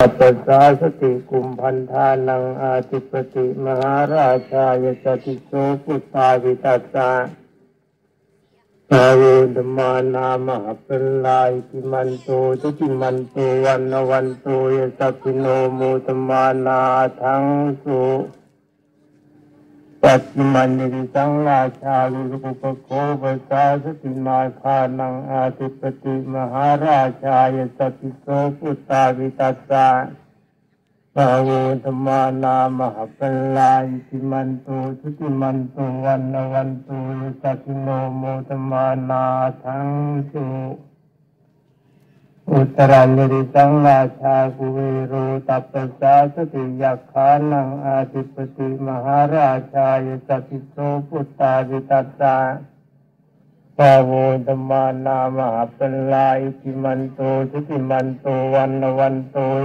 ปัสสาสติกุมพันธานังอาติปติมหาราชายจติโสพุตตาวิตัสสะตาวุธมานามาปลายติมันโตทุติมันโตวันวันโตยสัพพิโนโมตมานาทังสุ ปัจจิมันนิสังราชาลุปุปโคปัสสาสติมาคานังอาติปติมหาราชายจติโสพุตตาวิตัสสะภาวุธมานามหาปลายติมันโตทุติมันโตวันนวันตยสักิโนโมตมานาทังสุ อุตรันิริสังราชากุเวโรตัปปสาสติยักขานังอาทิปติมหาราชายสติโสพุตตาวิตัสสะปาโวตมานามหาปลายติมันโตทุติมันโตวันวันโต